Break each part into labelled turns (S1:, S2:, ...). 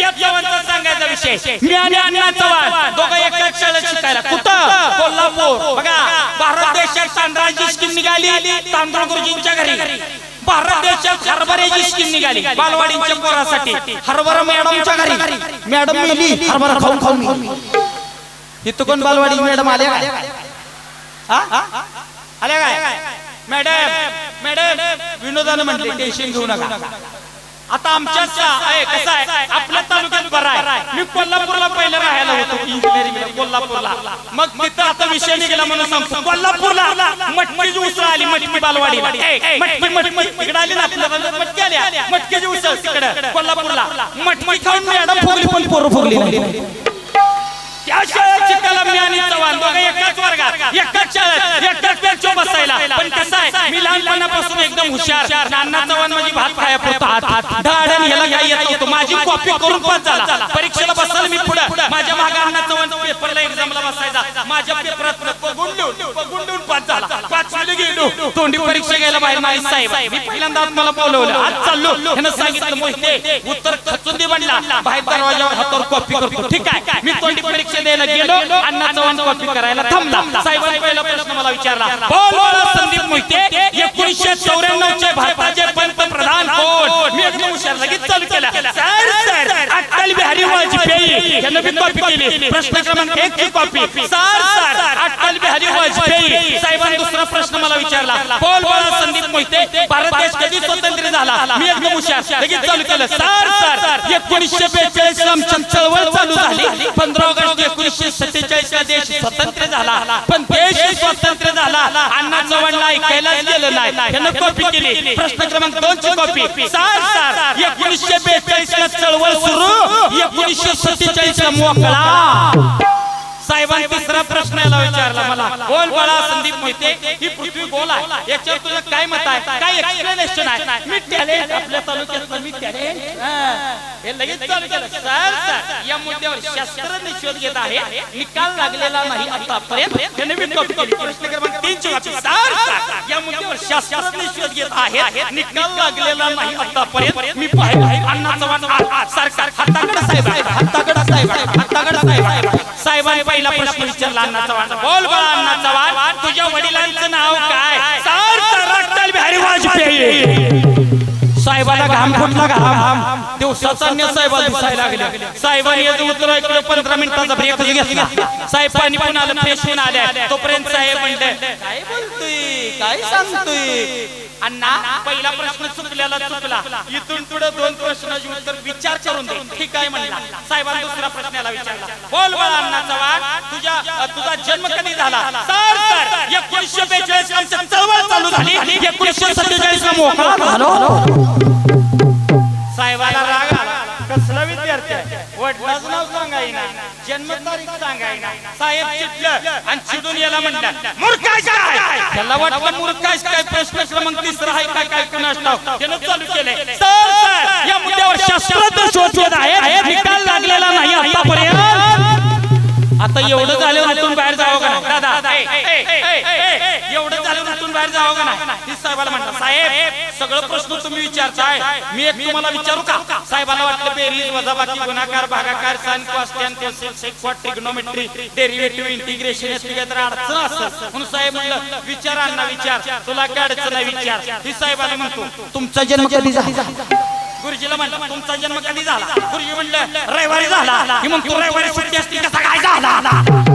S1: या चव्हाणचा सांगायचा विषय. मी आणि अण्णा चव्हाण. दोघं एकाच शाळेत शिकायला कुठं? कोल्हापूर. बघा भारत देशात तांदळाची स्कीम निघाली. तांदूळ गुरुजींच्या घरी. भारत देशात हरभऱ्याची स्कीम निघाली. बालवाडींच्या पोरासाठी. हरभरा मॅडमच्या घरी. मॅडम मेली. हरभरा खाऊन खाऊन इथं कोण बालवाडी मॅडम आल्या काय? आल्या काय? मॅडम मॅडम विनोदानं म्हटले टेन्शन घेऊ नका. आता आमच्या कसं आहे? आपल्या तालुक्यात बरं आहे. मी कोल्हापूरला पहिलं राहायला होतो इंजिनिअरिंगला कोल्हापूरला. मग तिथं आता विषय निघाला म्हणून सांगतो. कोल्हापूरला मटकीची उसळ आली मटकी बालवाडीला. ए, मटकी मटकी इकडे आली ना आपल्याला मटकी आल्या मटकीची उसळ तिकडे कोल्हापूरला. मटकी खाऊन मॅडम फुगली पण पोरं फुगली नाही त्या शाळेत शिकायला मी आणि चव्हाण दोघं एकाच वर्गात. एकाच शाळेत. पण कसं आहे मी लहानपणापासून एकदम हुशार नाना चव्हाण माझी भात खाया पुरता हात. धाडण ह्याला काय येत होतं. माझी कॉपी करून पास झाला परीक्षेला बसायला मी पुढे. माझ्या मागे अण्णा चव्हाण पेपरला एक्झामला बसायचा. माझ्या पेपरात गुंडून. गेलो तोंडी परीक्षा घ्यायला बाहेर माझी साहेब. मी पहिल्यांदा मला बोलवलं. आज चाललो. ह्यानं सांगितलं मोहिते उत्तर खचून दे म्हणला बाहेर दरवाजावर हातावर कॉपी करतो. ठीक आहे. मी तोंडी परीक्षा द्यायला गेलो. अण्णा चव्हाण कॉपी करायला थांबला. साहेबांनी पहिला प्रश्न मला विचारला. बोल संदीप मोहिते. एकोणीसशे चौऱ्याण्णव चे भारताचे पंतप्रधान कोण? मी एकदम हुशार लगेच चालू केला सर सर अटल बिहारी वाजपेयी. यांना मी कॉपी केली. प्रश्न क्रमांक एक ची copy sir sir Bihari Vajpayee साहेबांनी दुसरा प्रश्न मला विचारला. बोल बोला संदीप मोहिते भारत देश कधी स्वतंत्र झाला? मी एकदम हुशार. लगेच चालू केलं. सर सर एकोणीसशे बेचाळीस आमची चळवळ चालू झाली. पंधरा ऑगस्ट एकोणीसशे सत्तेचाळीस ला देश स्वतंत्र झाला. पण देश स्वतंत्र झाला. अण्णा चव्हाणला ऐकायलाच गेलं नाही. त्यानं कॉपी केली. प्रश्न क्रमांक दोन ची कॉपी. सर सर एकोणीसशे बेचाळीस ला चळवळ सुरू. एकोणीसशे सत्तेचाळीस ला मोकळा साहेबांनी तिसरा प्रश्न याला विचारला. मला बोल बाळा संदीप मोहिते ही पृथ्वी गोल आहे. याच्यावर तुझं काय मत आहे? काय एक्सप्लेनेशन आहे? मी टॅलेंट आपल्या तालुक्यात मी टॅलेंट हे लगेच चालू केलं. सर सर या मुद्द्यावर शास्त्रज्ञ शोध घेत आहे. निकाल लागलेला नाही आतापर्यंत. कॉपी केली. प्रश्न क्रमांक. Sir sir. या मुद्द्यावर शास्त्रज्ञ शोध घेत आहे. निकाल लागलेला नाही आतापर्यंत. मी पाहिलं अण्णा चव्हाण सरकार हातागड साहेब आहे, हातागड साहेब. आहे, हातागड साहेब. साहेबांनी पहिला प्रश्न विचारला अण्णा चव्हाण बोल बाळा अण्णा चव्हाण तुझ्या वडिलांचं नाव काय? अटल बिहारी वाजपेयी. साहेबाला घाम फुटला घाम. दिवसाचा अन्य साहेबाला दिसायला लागले. साहेबांनी याचं उत्तर ऐकलं पंधरा मिनिटाचा ब्रेक घेतला. साहेब पाणी पण आलं फ्रेश होऊन आल्या. तोपर्यंत साहेब म्हणले काय बोलतोय? काय सांगतोय? अण्णा पहिला प्रश्न चुकल्याला चुकला. इथून पुढे दोन प्रश्नाचे उत्तर विचार करून दे. ठीक आहे म्हणला. साहेबांनी दुसरा प्रश्नाला विचारला. बोल बाळा अण्णा चव्हाण तुझ्या तुझा जन्म कधी झाला? सर सर एकोणीसशे बेचाळीस आमची चळवळ चालू झाली. एकोणीसशे सत्तेचाळीस ला मोकळा? झालो साहेबाला राग आला. कसला विद्यार्थी आहे वडिलाचं नाव सांगायना जन्म तारीख सांगायना. साहेब चिडलं आणि चिडून याला म्हणलं मूर्खास काय? त्याला वाटलं मूर्खास काय? प्रश्न क्रमांक तिसरा आहे काय काय कुणास ठाऊक त्यानं चालू केलंय. सर सर या मुद्द्यावर शास्त्रज्ञ शोधत आहे निकाल लागलेला नाही आतापर्यंत. आता एवढं झालं उलटून बाहेर बाहेर जावं का नाही? ती साहेबाला म्हणतात साहेब सगळं प्रश्न तुम्ही विचारताय. मी एक तुम्हाला विचारू का? साहेबाला वाटलं बेरीज वजाबाकी गुणाकार भागाकार sine cos tan sec cot trigonometry derivative integration याची काहीतरी अडचण असेल. म्हणून साहेब म्हणलं विचार अण्णा विचार. तुला काय अडचण आहे विचार. ही साहेबाला म्हणतो तुमचा जन्म कधी झाला? गुरुजीला म्हणलं तुमचा जन्म कधी झाला? गुरुजी म्हणलं रविवारी झाला. म्हणतो रविवारी सुट्टी असती कसा काय झाला?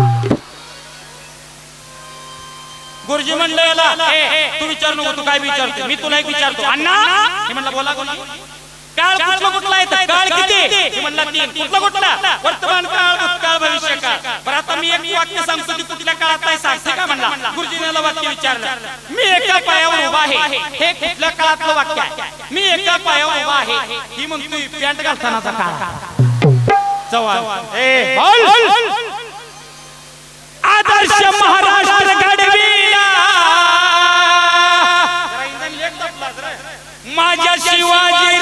S1: गुरुजी म्हणलं याला तू विचार नको तू काय विचारतो मी तुला एक विचारतो. अण्णा मी म्हणलं बोला गुरुजी काळ कुठला कुठला येतं? काळ किती? मी म्हणला तीन. कुठला कुठला? वर्तमान काळ भूतकाळ भविष्य काळ. बरं आता मी एक वाक्य सांगतो की कुठल्या काळात आहे सांगते. का म्हणला? गुरुजीने वाक्य विचारलं. मी एका पायावर उभा आहे. हे कुठल्या काळातलं वाक्य आहे? मी एका पायावर उभा आहे. ही म्हणतोय पॅन्ट घालतानाचा काळ. ए बोल. आदर्श महाराष्ट्र घडविला माझ्या शिवाजी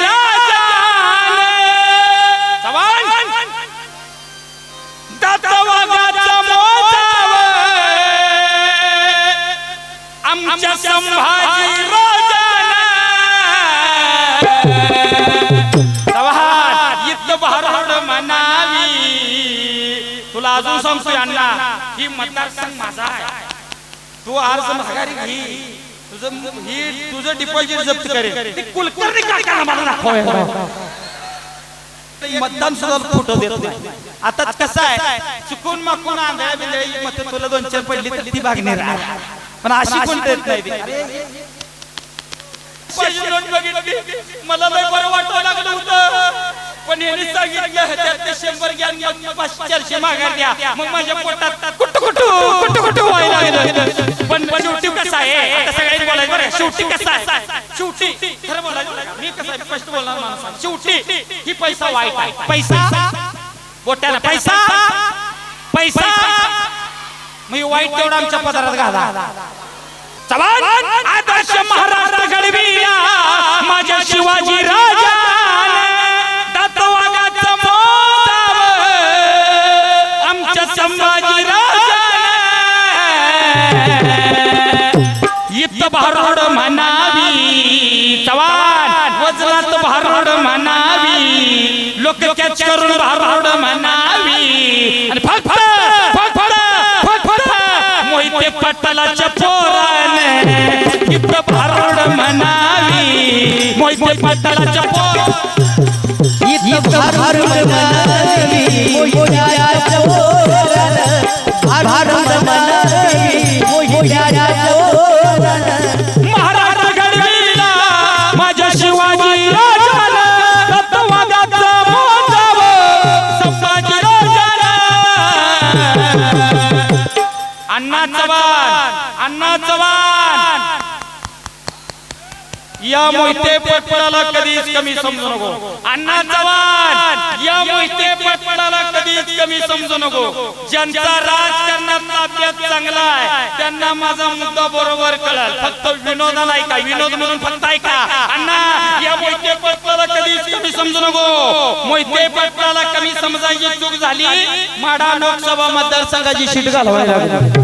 S1: तुला अजून सांगतो यांना ही मतदारसंघ माझा आहे. तू आज माघारी घे. तुझं ही तुझं डिपॉझिट जप्त करेल. ती कुलकर्णी काकांना मला दाखवायला मतदान सुद्धा खोटं देत नाही. आता कसं आहे? चुकून माकून आंधळ्या बिंधळ्या मत तुला दोन चार पडली तर ती भागणार. पण अशी कोण देत नाही मला लय बरं वाटावं लागलं होतं. पण यांनी सांगितलं त्यात ते शंभर घ्या पाचशे चारशे माघार द्या मग माझ्या पोटात व्हायला लागलं? पण शेवटी कसं आहे? आता सगळ्यांनी बोलायचं बरं? शेवटी कसं आहे? शेवटी खरं बोलायचं मी कसं स्पष्ट बोलणार माणूस. शेवटी ही पैसा वाईट आहे. पैसा. बोट्याला पैसा. पैसा. मी वाईट तेवढा आमच्या पदारात घाला. चव्हाण आदर्श महाराष्ट्र घडविला भारोड म्हणावी. चव्हाण वजनात भारोड म्हणावी. लोक कॅच करून भारोड म्हणावी. आणि फक्त फक्त फक्त मोहिते पटलाच्या पोराने इत्त भारोड म्हणावी. मोहिते पटलाच्या पोर
S2: भारत मनावी मोहित्याच्या
S1: अण्णा चव्हाण. या मोहिते पटपडाला कधीच कमी समजू नको. अण्णा चव्हाण या मोहिते पटपडाला कधीच कमी समजू नको. ज्यांचा राजकारणात अभ्यास चांगला आहे त्यांना माझा मुद्दा बरोबर कळल. फक्त विनोदा नाही का? विनोद म्हणून फक्त ऐका. अण्णा या मोहिते पटपडाला कधीच कमी समजू नको. मोहिते पटपडाला कमी समजायची चूक झाली. माढा लोकसभा मतदारसंघाची सीट घालवायला लागली.